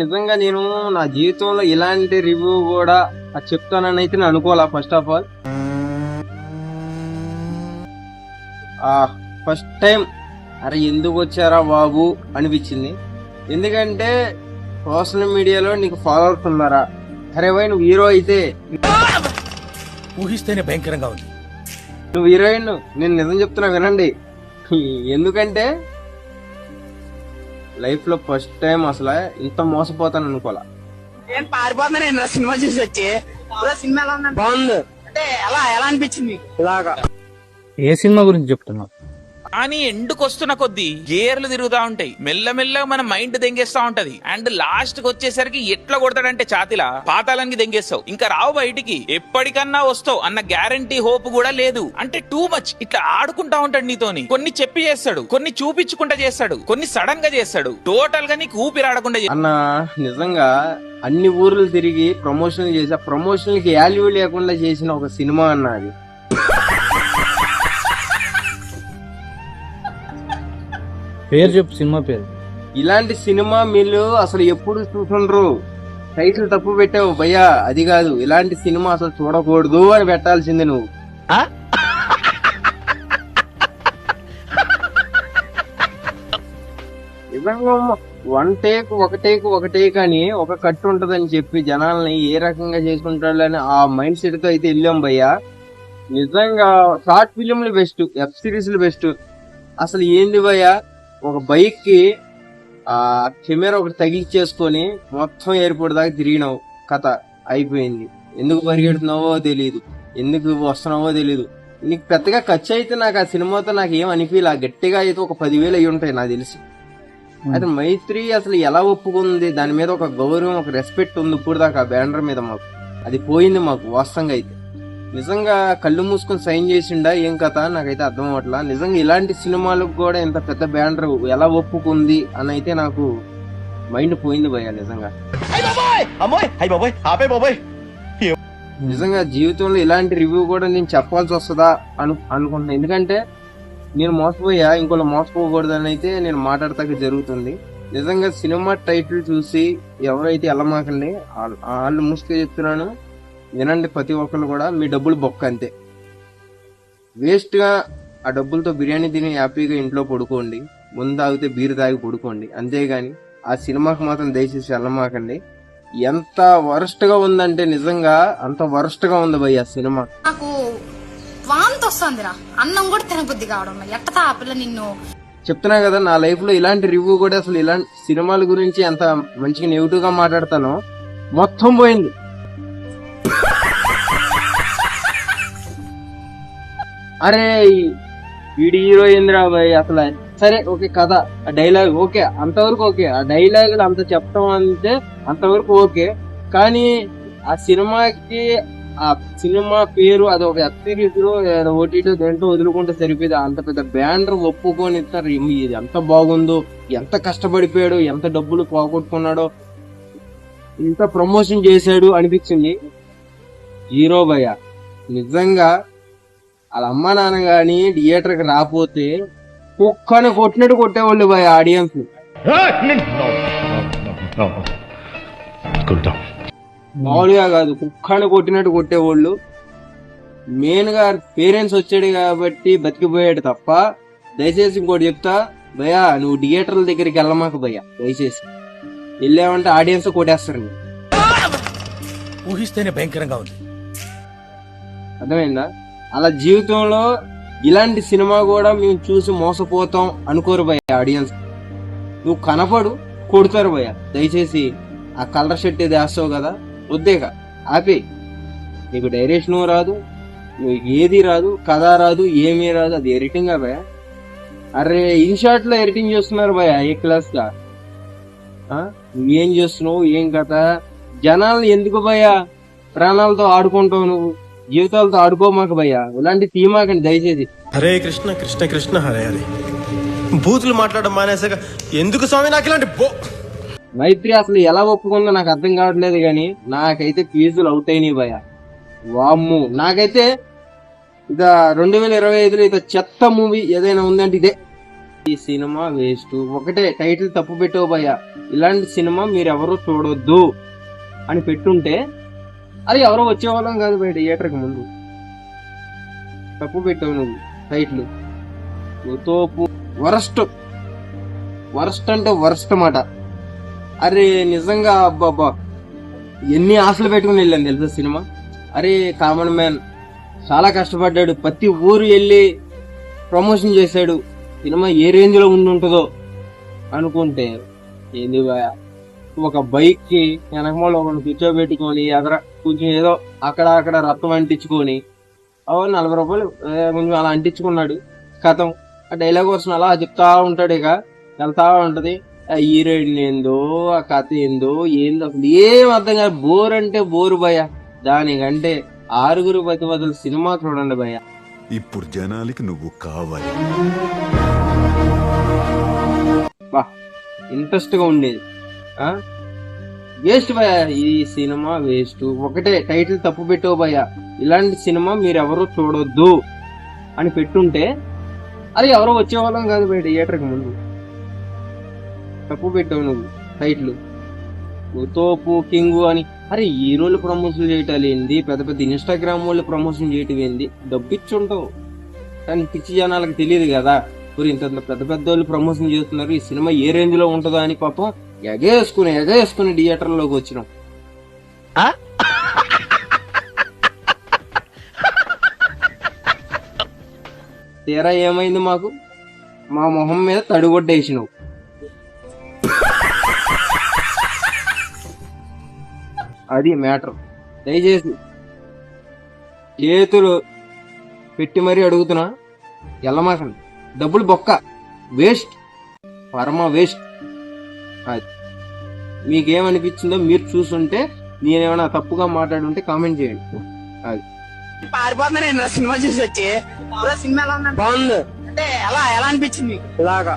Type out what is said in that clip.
నిజంగా నేను నా జీవితంలో ఇలాంటి రివ్యూ కూడా చెప్తానని అయితే నేను అనుకోవాలా first of all first time అరే ఎందుకు వచ్చారా బాబు అనిపించింది. ఎందుకంటే సోషల్ మీడియాలో నీకు ఫాలోవర్స్ ఉన్నారా? అరే పోయి నువ్వు హీరో అయితే ఊహిస్తేనే భయంకరంగా ఉంది. నువ్వు హీరోయిన్ నేను నిజం చెప్తున్నా వినండి. ఎందుకంటే లైఫ్లో ఫస్ట్ టైం అసలు ఇంత మోసపోతాను నేను నేను సినిమా చూసి వచ్చి? సినిమా ఎలా బాగుంది. అంటే ఎలా ఎలా అనిపించింది ఇలాగా. ఏ సినిమా గురించి చెప్తున్నావు? కానీ ఎండుకు వస్తున్న కొద్దీ గేర్లు తిరుగుతా ఉంటాయి. మెల్లమెల్లగా మన మైండ్ దెంగేస్తా ఉంటది. అండ్ లాస్ట్కి వచ్చేసరికి ఎట్లా కొడతాడంటే చాతిలా పాతాలానికి దెంగేస్తావు. ఇంకా రావు బయటికి ఎప్పటికన్నా వస్తావు అన్న గ్యారంటీ హోప్ కూడా లేదు. అంటే టూ మచ్. ఇట్లా ఆడుకుంటా ఉంటాడు నీతోని. కొన్ని చెప్పి చేస్తాడు కొన్ని చూపించుకుంటా చేస్తాడు కొన్ని సడన్గా చేస్తాడు. టోటల్గా నీకు ఊపిరాడకుండా చేస్తాడు. అన్న నిజంగా అన్ని ఊర్లు తిరిగి ప్రమోషన్ చేసి ఆ ప్రమోషన్కి వాల్యూ లేకుండా చేసిన ఒక సినిమా అన్నది పేరు చెప్పు సినిమా పేరు. ఇలాంటి సినిమా మీరు అసలు ఎప్పుడు చూసుండ్రు? టైటిల్ తప్పు పెట్టావు భయ్యా అది కాదు. ఇలాంటి సినిమా అసలు చూడకూడదు అని పెట్టాల్సింది నువ్వు. నిజంగా వన్ టేక్ ఒక టేక్ ఒక టేక్ అని ఒక కట్టు ఉంటదని చెప్పి జనాల్ని ఏ రకంగా చేసుకుంటాడని ఆ మైండ్ సెట్తో అయితే వెళ్ళాం భయ్యా. నిజంగా షార్ట్ ఫిలింలు బెస్ట్ వెబ్ సిరీస్లు బెస్ట్. అసలు ఏంది భయ్యా? ఒక బైక్కి ఆ కెమెరా ఒకటి తగిలిచ్చేసుకొని మొత్తం ఎయిర్పోర్ట్ దాకా తిరిగినావు. కథ అయిపోయింది. ఎందుకు పరిగెడుతున్నావో తెలియదు ఎందుకు వస్తున్నావో తెలియదు నీకు పెద్దగా ఖర్చు అయితే నాకు ఆ సినిమాతో నాకు ఏం అనిపించలే గట్టిగా అయితే ఒక పదివేలు అయి ఉంటాయి నాకు తెలిసి. అయితే మైత్రి అసలు ఎలా ఒప్పుకుంది? దాని మీద ఒక గౌరవం ఒక రెస్పెక్ట్ ఉంది ఇప్పుడు దాకా ఆ బ్యానర్ మీద మాకు. అది పోయింది మాకు వాస్తవంగా అయితే. నిజంగా కళ్ళు మూసుకొని సైన్ చేసిండా? ఏం కథ? నాకైతే అర్థం అవట్లా నిజంగా ఇలాంటి సినిమాలకు కూడా ఇంత పెద్ద బ్యానర్ ఎలా ఒప్పుకుంది అని అయితే నాకు మైండ్ పోయింది భయ్య నిజంగా. నిజంగా జీవితంలో ఇలాంటి రివ్యూ కూడా నేను చెప్పాల్సి వస్తుందా అను అనుకుంటున్నా. ఎందుకంటే నేను మోసపోయా ఇంకోళ్ళు మోసపోకూడదని అయితే నేను మాట్లాడతాక జరుగుతుంది. నిజంగా సినిమా టైటిల్ చూసి ఎవరైతే వెళ్ళమాకండి వాళ్ళ- వాళ్ళు మూసుకే చెప్తున్నాను వినండి ప్రతి ఒక్కరు కూడా మీ డబ్బులు బొక్క అంతే. వేస్ట్గా ఆ డబ్బులతో బిర్యానీ తిని హ్యాపీగా ఇంట్లో పడుకోండి ముందు తాగితే బీరు తాగి పడుకోండి. అంతేగాని ఆ సినిమాకి మాత్రం దయచేసి వెళ్ళమాకండి. ఎంత వరస్ట్గా ఉందంటే నిజంగా అంత వరస్ట్గా ఉంది భయ్య ఆ సినిమా. నాకు వాంతి వస్తుందిరా. అన్నం కూడా తినబుద్ధి కావడం లేదు. ఎట్టతా ఆ పిల్ల నిన్ను? చెప్తున్నా కదా నా లైఫ్లో ఇలాంటి రివ్యూ కూడా అసలు ఇలాంటి సినిమాల గురించి ఎంత మంచిగా నెగిటివ్గా మాట్లాడతానో మొత్తం పోయింది. అరే వీడి హీరో ఏందిరా బాయ్ అసలు సరే ఓకే కథ. ఆ డైలాగ్ ఓకే అంతవరకు ఓకే. ఆ డైలాగ్ అంత చెప్పడం అంటే అంతవరకు ఓకే. కానీ ఆ సినిమాకి ఆ సినిమా పేరు అది ఒక అత్తిరిలో ఓటీటీ దేంట్లో వదులుకుంటే సరిపోయింది. అంత పెద్ద బ్యానర్ ఒప్పుకొని ఇస్తారు. ఇది ఎంత బాగుందో ఎంత కష్టపడిపోయాడు ఎంత డబ్బులు పోగొట్టుకున్నాడో ఇంత ప్రమోషన్ చేశాడు అనిపించింది. హీరో భయ నిజంగా వాళ్ళ అమ్మ నాన్న గాని థియేటర్కి రాపోతే కుక్కని కొట్టినట్టు కొట్టేవాళ్ళు భయ ఆడియన్స్ మామూలుగా కాదు కుక్కని కొట్టినట్టు కొట్టేవాళ్ళు. మెయిన్గా పేరెంట్స్ వచ్చాడు కాబట్టి బతికిపోయాడు తప్ప దయచేసి ఇంకోటి చెప్తా. భయ్యా నువ్వు థియేటర్ల దగ్గరికి వెళ్ళమాక భయ్యా దయచేసి. వెళ్ళామంటే ఆడియన్స్ కొట్టేస్తారు. ఊహిస్తేనే భయంకరంగా ఉంది. అర్థమైందా? అలా జీవితంలో ఇలాంటి సినిమా కూడా మేము చూసి మోసపోతాం అనుకోరు భయ్య ఆడియన్స్ నువ్వు కనపడు కొడతారు భయ్య. దయచేసి ఆ కలర్ షర్ట్ ఏది వేస్తావు కదా వద్దేక. ఆపే. నీకు డైరెక్షన్ రాదు నువ్వు ఏది రాదు కథ రాదు ఏమీ రాదు అది ఎడిటింగ్ భయ అరే ఇన్ షార్ట్లో ఎడిటింగ్ చేస్తున్నారు భయ ఏ క్లాస్గా? నువ్వేం చేస్తున్నావు ఏం కథ? జనాలు ఎందుకు భయ ప్రాణాలతో ఆడుకుంటావు నువ్వు? జీవితాలతో ఆడుకోమాక భయ్యా. ఇలాంటి తీమాకండి దయచేసి. హరే కృష్ణ కృష్ణ కృష్ణ హరే హరే. బూతులు మాట్లాడడం మానేసాక ఎందుకు స్వామి నాకు ఇలాంటి బో మైత్రి అసలు ఎలా ఒప్పుకుందో నాకు అర్థం కావట్లేదు కానీ నాకైతే ఫీజులు అవుతాయి భయ వామ్ము. నాకైతే ఇక రెండు వేల ఇరవై ఐదులో ఇక చెత్త మూవీ ఏదైనా ఉందంటే ఇదే. ఈ సినిమా వేస్ట్. ఒకటే టైటిల్ తప్పు పెట్టావు భయ్య. ఇలాంటి సినిమా మీరు ఎవరు చూడొద్దు అని పెట్టుంటే అది ఎవరో వచ్చేవాళ్ళం కాదు బయట థియేటర్కి ముందు. తప్పు పెట్టావు నువ్వు టైట్లు. తోపు వరస్ట్. వరస్ట్ అంటే వరస్ట్ మాట. అరే నిజంగా అబ్బాబ్బా. ఎన్ని ఆశలు పెట్టుకుని వెళ్ళాను తెలుసా సినిమా? అరే కామన్ మ్యాన్. చాలా కష్టపడ్డాడు. ప్రతి ఊరు వెళ్ళి ప్రమోషన్ చేశాడు. సినిమా ఏ రేంజ్లో ఉండి ఉంటుందో అనుకుంటే ఏంది ఒక బైక్కి వెనకమాలో ఒక కూర్చోబెట్టుకొని ఎదర కొంచెం ఏదో అక్కడ అక్కడ రక్తం అంటించుకొని ఓ నలభై రూపాయలు కొంచెం అలా అంటించుకున్నాడు. కథం ఆ డైలాగ్ వస్తున్న అలా చెప్తా ఉంటాడు ఇక. వెళ్తా ఉంటది. ఆ హీరోయిన్ ఏందో ఆ కథ ఏందో ఏందో అసలు ఏం అర్థం కాదు. బోర్ అంటే బోరు భయ దానికంటే ఆరుగురు పతి బదులు సినిమా చూడండి భయ ఇప్పుడు జనాలకి నువ్వు కావాలి. బా ఇంట్రెస్ట్గా ఉండేది. ఆ? వేస్ట్ భయ ఈ సినిమా వేస్ట్. ఒకటే టైటిల్ తప్పు పెట్టావు భయ ఇలాంటి సినిమా మీరు ఎవరు చూడొద్దు అని పెట్టుంటే అది ఎవరో వచ్చేవాళ్ళం కాదు బయట థియేటర్కి ముందు. తప్పు పెట్టావు నువ్వు టైటిల్. తోపు కింగు అని. అరే హీరోలు ప్రమోషన్ చేయటాలు ఏంది? పెద్ద పెద్ద ఇన్స్టాగ్రామ్ వాళ్ళు ప్రమోషన్ చేయటం ఏంది? డబ్బిచ్చుంటావు కానీ పిచ్చి జనాలకు తెలియదు కదా. మరి ఇంత పెద్ద పెద్ద వాళ్ళు ప్రమోషన్ చేస్తున్నారు. ఈ సినిమా ఏ రేంజ్లో ఉంటుందో అని పాపం ఎగేసుకుని ఎగేసుకుని థియేటర్లోకి వచ్చినాం తీరా ఏమైంది మాకు? మా మొహం మీద తడిగొడ్డేసినావు అది మ్యాటర్. దయచేసి చేతులు పెట్టి మరీ అడుగుతున్నా. ఎల్లమాకండి డబ్బులు బొక్క. వేస్ట్. పరమ వేస్ట్. అది. మీకేమనిపించిందో మీరు చూసుంటే నేనేమైనా తప్పుగా మాట్లాడుంటే కామెంట్ చేయండి. అది. పారిపోతున్నా నేను సినిమా చూసి వచ్చి. సినిమా ఎలా బాగుంది. అంటే ఎలా ఎలా అనిపించింది ఇలాగా.